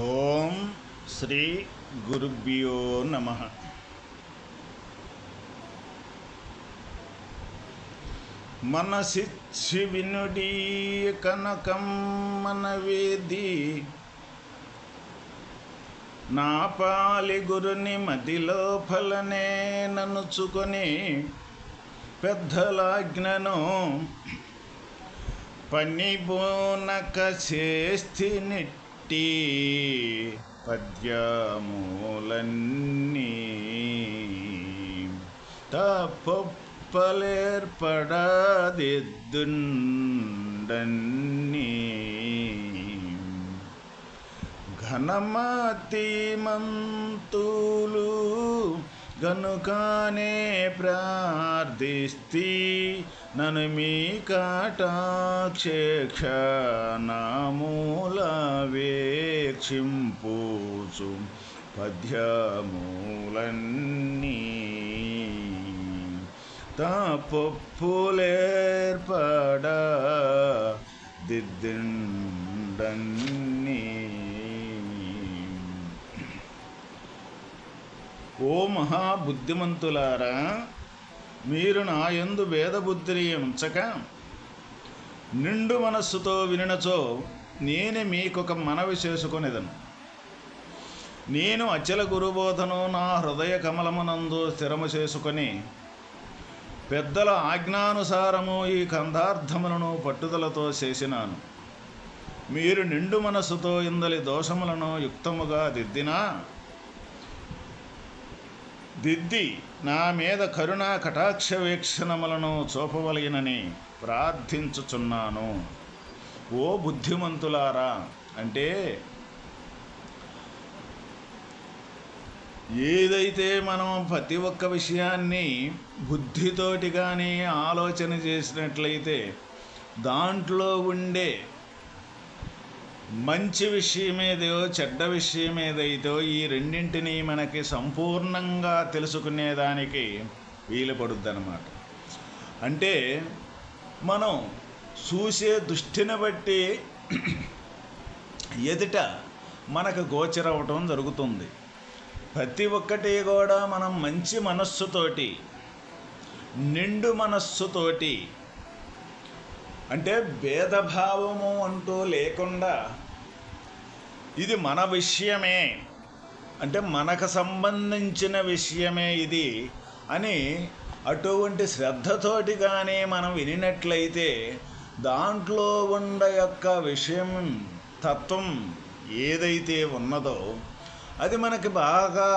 ఓం శ్రీ గురుభ్యో నమ. మనసిచ్చి వినుడి కనకం మనవేది? నా పాలి గురుని మదిలో ఫలనే ననుచుకొని పెద్దలాజ్ఞను పనిబోనక చేస్తినిట్టి పద్యమూలన్నీ తప్పలేర్పడదిద్దుండన్నీ ఘనమతిమంతులు గనుకానే ప్రార్థిస్తి నను మీ కాటాక్షేక్ష నామూల వేక్షింపూచు పద్యమూలన్నీ. తప్పులేర్పడ దిద్దిండన్నీ. ఓ మహాబుద్ధిమంతులారా మీరు నా ఎందు వేదబుద్ధిని ఉంచక నిండు మనస్సుతో వినినచో నేను మీకొక మనవి చేసుకొనిదను. నేను అచల గురుబోధను నా హృదయ కమలమునందు స్థిరము చేసుకొని పెద్దల ఆజ్ఞానుసారము ఈ కందార్థములను పట్టుదలతో చేసినాను. మీరు నిండు మనస్సుతో ఇందలి దోషములను యుక్తముగా దిద్దినా దిద్ది నా మీద కరుణా కటాక్ష వీక్షణములను చూపవలయనని ప్రార్థించుచున్నాను. ఓ బుద్ధిమంతులారా అంటే ఏదైతే మనం ప్రతి ఒక్క విషయాన్ని బుద్ధితోటి కానీ ఆలోచన చేసినట్లయితే దాంట్లో ఉండే మంచి విషయం ఏదో చెడ్డ విషయం ఏదైతో ఈ రెండింటిని మనకి సంపూర్ణంగా తెలుసుకునేదానికి వీలు పడుద్దనమాట అంటే మనం చూసే దృష్టిని బట్టి ఎదుట మనకు గోచరవటం జరుగుతుంది. ప్రతి ఒక్కటి కూడా మనం మంచి మనస్సుతోటి నిండు మనస్సుతోటి అంటే భేదభావము అంటూ లేకుండా ఇది మన విషయమే అంటే మనకు సంబంధించిన విషయమే ఇది అని అటువంటి శ్రద్ధతోటి కానీ మనం వినినట్లయితే దాంట్లో ఉండ యొక్క విషయం తత్వం ఏదైతే ఉన్నదో అది మనకి బాగా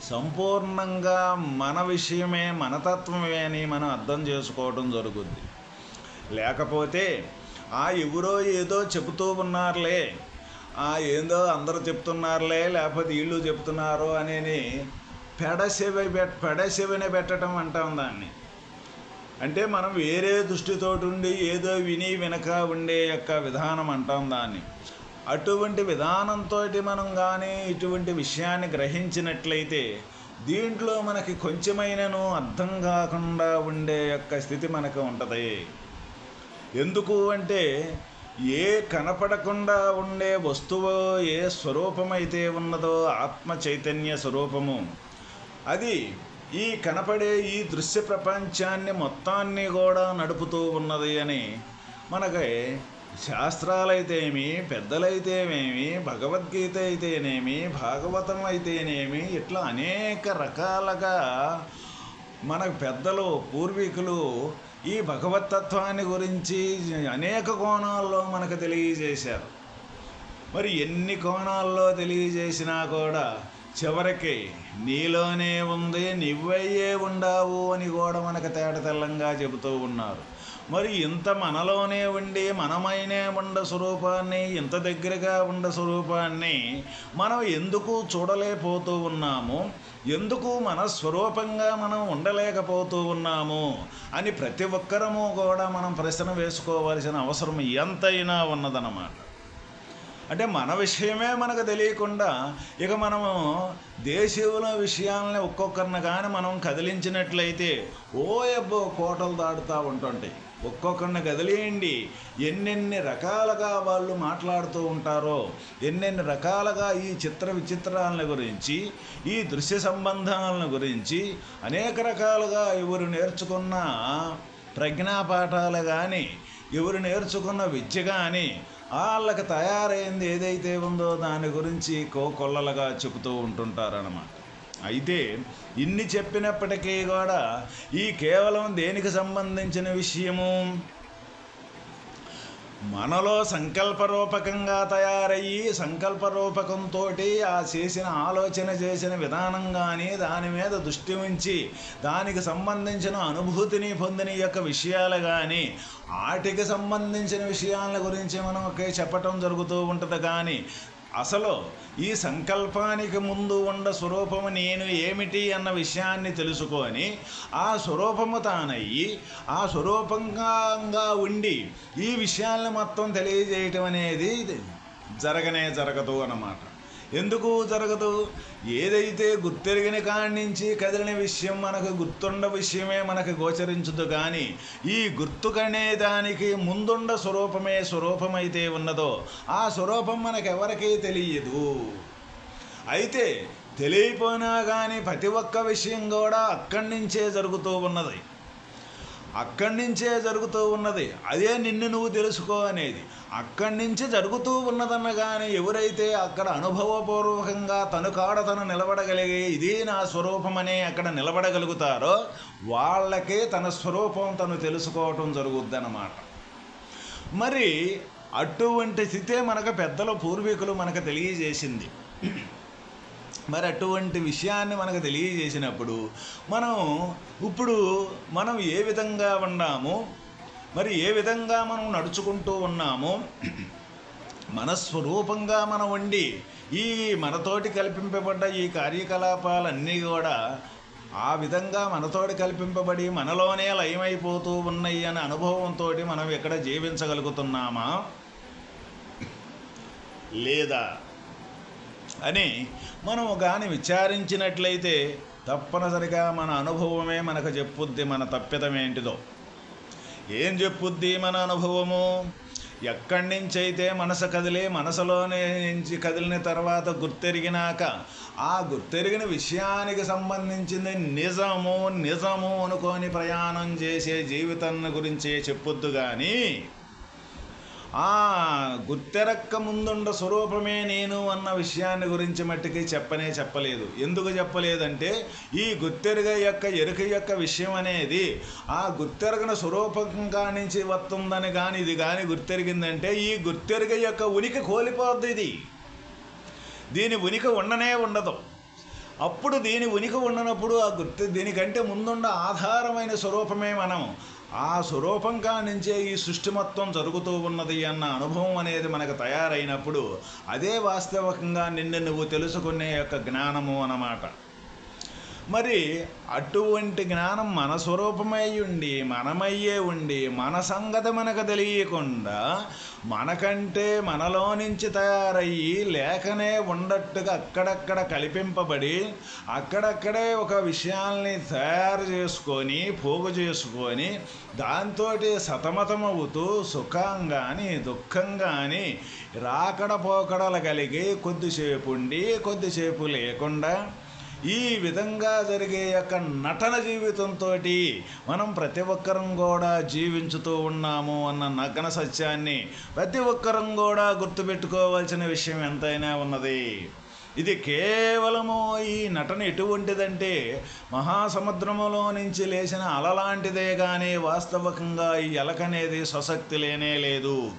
సంపూర్ణంగా మన విషయమే మన తత్వమే అని మనం అర్థం చేసుకోవడం జరుగుద్ది. లేకపోతే ఆ ఎవరో ఏదో చెబుతూ ఉన్నారులే. ఆ ఏందో అందరూ చెప్తున్నారులే లేకపోతే వీళ్ళు చెప్తున్నారు అని పెడశివ పెట్ పెడశివని పెట్టడం అంటాం దాన్ని. అంటే మనం వేరే దృష్టితోటి ఉండి ఏదో విని వినక ఉండే యొక్క విధానం అంటాం దాన్ని. అటువంటి విధానంతో మనం కానీ ఇటువంటి విషయాన్ని గ్రహించినట్లయితే దీంట్లో మనకి కొంచెమైనను అర్థం కాకుండా ఉండే యొక్క స్థితి మనకు ఉంటుంది. ఎందుకు అంటే ఏ కనపడకుండా ఉండే వస్తువు ఏ స్వరూపమైతే ఉన్నదో ఆత్మ చైతన్య స్వరూపము అది ఈ కనపడే ఈ దృశ్య ప్రపంచాన్ని మొత్తాన్ని కూడా నడుపుతూ ఉన్నది అని మనకి శాస్త్రాలైతేమి పెద్దలైతేమేమి భగవద్గీత అయితేనేమి భాగవతం అయితేనేమి ఇట్లా అనేక రకాలుగా మనకు పెద్దలు పూర్వీకులు ఈ భగవతత్వాన్ని గురించి అనేక కోణాల్లో మనకు తెలియజేశారు. మరి ఎన్ని కోణాల్లో తెలియజేసినా కూడా చివరికి నీలోనే ఉంది నువ్వయ్యే ఉండావు అని కూడా మనకు తేటతెల్లంగా చెబుతూ ఉన్నారు. మరి ఇంత మనలోనే ఉండి మనమైనే ఉండ స్వరూపాన్ని ఇంత దగ్గరగా ఉండ స్వరూపాన్ని మనం ఎందుకు చూడలేకపోతూ ఉన్నాము? ఎందుకు మన స్వరూపంగా మనం ఉండలేకపోతూ ఉన్నాము అని ప్రతి ఒక్కరము కూడా మనం ప్రశ్న వేసుకోవాల్సిన అవసరం ఎంతైనా ఉన్నదన్నమాట. అంటే మన విషయమే మనకు తెలియకుండా ఇక మనము దేశీయుల విషయాలని ఒక్కొక్కరిని కానీ మనం కదిలించినట్లయితే ఓ ఎబ్బో కోటలు దాడుతూ ఉంటుంటాయి. ఒక్కొక్కరిని కదిలేయండి. ఎన్నెన్ని రకాలుగా వాళ్ళు మాట్లాడుతూ ఉంటారో ఎన్నెన్ని రకాలుగా ఈ చిత్ర విచిత్రాలను గురించి ఈ దృశ్య సంబంధాలను గురించి అనేక రకాలుగా ఎవరు నేర్చుకున్న ప్రజ్ఞాపాఠాలు కానీ ఎవరు నేర్చుకున్న విద్య కానీ వాళ్ళకి తయారైంది ఏదైతే ఉందో దాని గురించి కోకొల్లలుగా చెబుతూ ఉంటుంటారన్నమాట. అయితే ఇన్ని చెప్పినప్పటికీ కూడా ఈ కేవలం దేనికి సంబంధించిన విషయము? మనలో సంకల్పరూపకంగా తయారయ్యి సంకల్పరూపకంతో ఆ చేసిన ఆలోచన చేసిన విధానం కానీ దాని మీద దృష్టి ఉంచి దానికి సంబంధించిన అనుభూతిని పొందిన యొక్క విషయాలు కానీ వాటికి సంబంధించిన విషయాల గురించి మనం ఒకే చెప్పటం జరుగుతూ ఉంటుంది కానీ అసలు ఈ సంకల్పానికి ముందు ఉండ స్వరూపము నేను ఏమిటి అన్న విషయాన్ని తెలుసుకొని ఆ స్వరూపము తానయ్యి ఆ స్వరూపంగా ఉండి ఈ విషయాలను మొత్తం తెలియజేయటం అనేది జరగనే జరగదు అన్నమాట. ఎందుకు జరగదు? ఏదైతే గుర్తెరిగిన కాడి నుంచి కదిలిన విషయం మనకు గుర్తుండ విషయమే మనకు గోచరించదు కానీ ఈ గుర్తుకనే దానికి ముందుండ స్వరూపమే స్వరూపమైతే ఉన్నదో ఆ స్వరూపం మనకెవరికీ తెలియదు. అయితే తెలియపోయినా కానీ ప్రతి ఒక్క విషయం కూడా అక్కడి నుంచే జరుగుతూ ఉన్నది. అక్కడి నుంచే జరుగుతూ ఉన్నది. అదే నిన్ను నువ్వు తెలుసుకో అనేది. అక్కడి నుంచి జరుగుతూ ఉన్నదన్నగానే ఎవరైతే అక్కడ అనుభవపూర్వకంగా తను కాడ తను నిలబడగలిగే ఇది నా స్వరూపమనే అక్కడ నిలబడగలుగుతారో వాళ్ళకే తన స్వరూపం తను తెలుసుకోవటం జరుగుద్దన్నమాట. మరి అటువంటి స్థితే మనకు పెద్దల పూర్వీకులు మనకు తెలియజేసింది. మరి అటువంటి విషయాన్ని మనకు తెలియజేసినప్పుడు మనం ఇప్పుడు మనం ఏ విధంగా ఉన్నాము మరి ఏ విధంగా మనం నడుచుకుంటూ ఉన్నామో మన స్వరూపంగా మనం ఉండి ఈ మనతోటి కల్పింపబడ్డ ఈ కార్యకలాపాలన్నీ కూడా ఆ విధంగా మనతోటి కల్పింపబడి మనలోనే లయమైపోతూ ఉన్నాయి అనే అనుభవంతో మనం ఇక్కడ జీవించగలుగుతున్నామా? లేదా అని మనం కానీ విచారించినట్లయితే తప్పనిసరిగా మన అనుభవమే మనకు చెప్పుద్ది మన తప్పిదమేంటిదో ఏం చెప్పుద్ది మన అనుభవము? ఎక్కడి నుంచి అయితే మనసు కదిలి మనసులోనే నుంచి కదిలిన తర్వాత గుర్తెరిగినాక ఆ గుర్తెరిగిన విషయానికి సంబంధించింది నిజము నిజము అనుకొని ప్రయాణం చేసే జీవితాన్ని గురించే చెప్పుద్దు కానీ ఆ గుర్తెరక్క ముందుండ స్వరూపమే నేను అన్న విషయాన్ని గురించి మట్టికి చెప్పనే చెప్పలేదు. ఎందుకు చెప్పలేదంటే ఈ గుర్తెరుగ యొక్క ఎరుక యొక్క విషయం అనేది ఆ గుర్తెరగన స్వరూపంగా నుంచి వస్తుందని కానీ ఇది కానీ గుర్తెరిగిందంటే ఈ గుర్తెరుగ యొక్క ఉనికి కోల్పోద్ది ఇది. దీని ఉనికి ఉండనే ఉండదు. అప్పుడు దీని ఉనికి ఉండనప్పుడు ఆ గుర్తు దీనికంటే ముందున్న ఆధారమైన స్వరూపమే మనం. ఆ స్వరూపం నుంచే ఈ సృష్టి మొత్తం జరుగుతూ ఉన్నది అన్న అనుభవం అనేది మనకు తయారైనప్పుడు అదే వాస్తవకంగా నిన్ను నువ్వు తెలుసుకునే యొక్క జ్ఞానము అన్నమాట. మరి అటువంటి జ్ఞానం మన స్వరూపమై ఉండి మనమయ్యే ఉండి మన సంగతి మనకు తెలియకుండా మనకంటే మనలో నుంచి తయారయ్యి లేకనే ఉండట్టుగా అక్కడక్కడ కల్పింపబడి అక్కడక్కడే ఒక విషయాల్ని తయారు చేసుకొని పోగు చేసుకొని దాంతో సతమతమవుతూ సుఖం కానీ దుఃఖం కానీ రాకడ పోకడలు కలిగి కొద్దిసేపు ఉండి కొద్దిసేపు లేకుండా ఈ విధంగా జరిగే యొక్క నటన జీవితంతో మనం ప్రతి ఒక్కరం కూడా జీవించుతూ ఉన్నాము అన్న నగ్న సత్యాన్ని ప్రతి ఒక్కరం కూడా గుర్తుపెట్టుకోవాల్సిన విషయం ఎంతైనా ఉన్నది. ఇది కేవలము ఈ నటన ఎటువంటిదంటే మహాసముద్రములో నుంచి లేచిన అలలాంటిదే కానీ వాస్తవికంగా ఈ అలకనేది స్వశక్తి లేనే లేదు.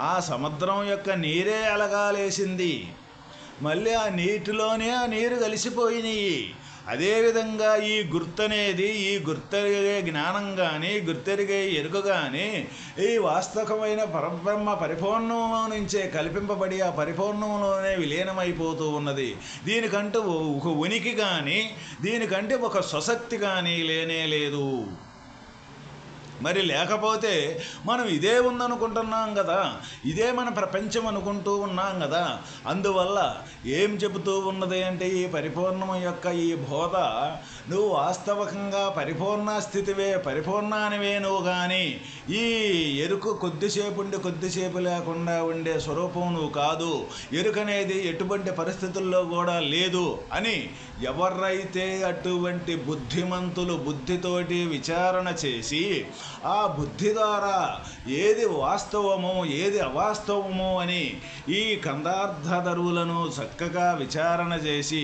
ఆ సముద్రం యొక్క నీరే అలగాలేసింది. మళ్ళీ ఆ నీటిలోనే ఆ నీరు కలిసిపోయినాయి. అదేవిధంగా ఈ గుర్తనేది ఈ గుర్తెరిగే జ్ఞానం కానీ గుర్తెరిగే ఎరుక కానీ ఈ వాస్తవమైన పరబ్రహ్మ పరిపూర్ణంలో నుంచే కల్పింపబడి ఆ పరిపూర్ణంలోనే విలీనమైపోతూ ఉన్నది. దీనికంటూ ఒక ఉనికి కానీ దీనికంటే ఒక స్వశక్తి కానీ లేనే లేదు. మరి లేకపోతే మనం ఇదే ఉందనుకుంటున్నాం కదా. ఇదే మన ప్రపంచం అనుకుంటూ ఉన్నాం కదా. అందువల్ల ఏం చెబుతూ ఉన్నది అంటే ఈ పరిపూర్ణం యొక్క ఈ బోధ నువ్వు వాస్తవకంగా పరిపూర్ణ స్థితివే పరిపూర్ణానివే నువ్వు కానీ ఈ ఎరుకు కొద్దిసేపు ఉండి కొద్దిసేపు లేకుండా ఉండే స్వరూపం నువ్వు కాదు. ఎరుకనేది ఎటువంటి పరిస్థితుల్లో కూడా లేదు అని ఎవరైతే అటువంటి బుద్ధిమంతులు బుద్ధితోటి విచారణ చేసి ఆ బుద్ధి ద్వారా ఏది వాస్తవమో ఏది అవాస్తవమో అని ఈ కందార్థధరువులను చక్కగా విచారణ చేసి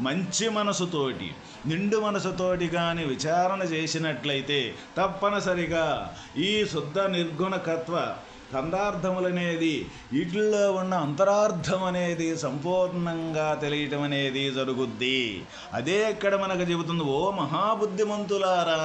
మంచి మనసుతోటి నిండు మనసుతోటి కానీ విచారణ చేసినట్లయితే తప్పనిసరిగా ఈ శుద్ధ నిర్గుణకత్వ కందార్థములనేది వీటిల్లో ఉన్న అంతరార్థం అనేది సంపూర్ణంగా తెలియటం అనేది జరుగుద్ది. అదే ఇక్కడ మనకు చెబుతుంది ఓ మహాబుద్ధిమంతులారా!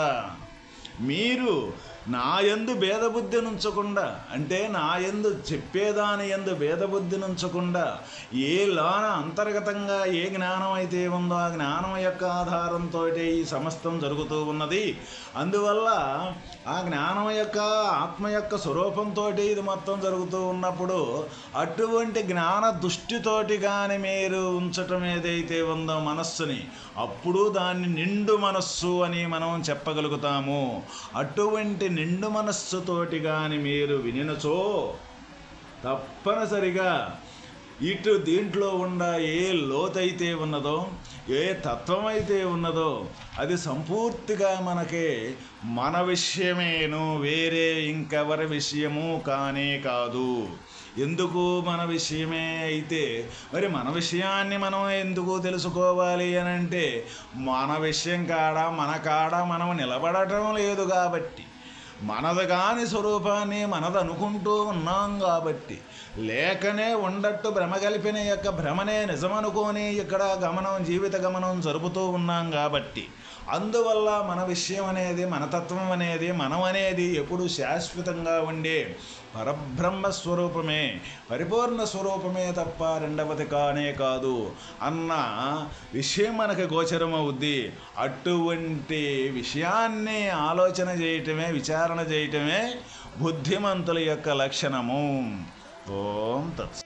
మీరు నాయందు భేదబుద్ధి నుంచకుండా అంటే నాయందు చెప్పేదాని ఎందు భేదబుద్ధి నుంచకుండా ఏ లోన అంతర్గతంగా ఏ జ్ఞానం అయితే ఉందో ఆ జ్ఞానం యొక్క ఆధారంతో ఈ సమస్తం జరుగుతూ ఉన్నది. అందువల్ల ఆ జ్ఞానం యొక్క ఆత్మ యొక్క స్వరూపంతో ఇది మొత్తం జరుగుతూ ఉన్నప్పుడు అటువంటి జ్ఞాన దృష్టితోటి కానీ మీరు ఉంచటం ఏదైతే ఉందో మనస్సుని అప్పుడు దాన్ని నిండు మనస్సు అని మనం చెప్పగలుగుతాము. అటువంటి నిండు మనస్సుతోటి కానీ మీరు వినినచో తప్పనిసరిగా ఇటు దీంట్లో ఉన్న ఏ లోతైతే ఉన్నదో ఏ తత్వం అయితే ఉన్నదో అది సంపూర్తిగా మనకే. మన విషయమేను వేరే ఇంకెవరి విషయము కానే కాదు. ఎందుకు మన విషయమే అయితే? మరి మన విషయాన్ని మనం ఎందుకు తెలుసుకోవాలి అని అంటే మన విషయం కాడ మన కాడ మనం నిలబడటం లేదు కాబట్టి. మనది కాని స్వరూపాన్ని మనది అనుకుంటూ ఉన్నాం కాబట్టి లేకనే ఉండట్టు భ్రమ కలిపిన యొక్క భ్రమనే నిజమనుకొని ఇక్కడ గమనం జీవిత గమనం జరుపుతూ ఉన్నాం కాబట్టి అందువల్ల మన విషయం అనేది మన తత్వం అనేది మనం అనేది ఎప్పుడు శాశ్వతంగా ఉండే పరబ్రహ్మ స్వరూపమే పరిపూర్ణ స్వరూపమే తప్ప రెండవది కానే కాదు. అన్న విషయం మనకు గోచరమవుద్ది. అటువంటి విషయాన్ని ఆలోచన చేయటమే విచారణ చేయటమే బుద్ధిమంతుల యొక్క లక్షణము. ఓం తత్స.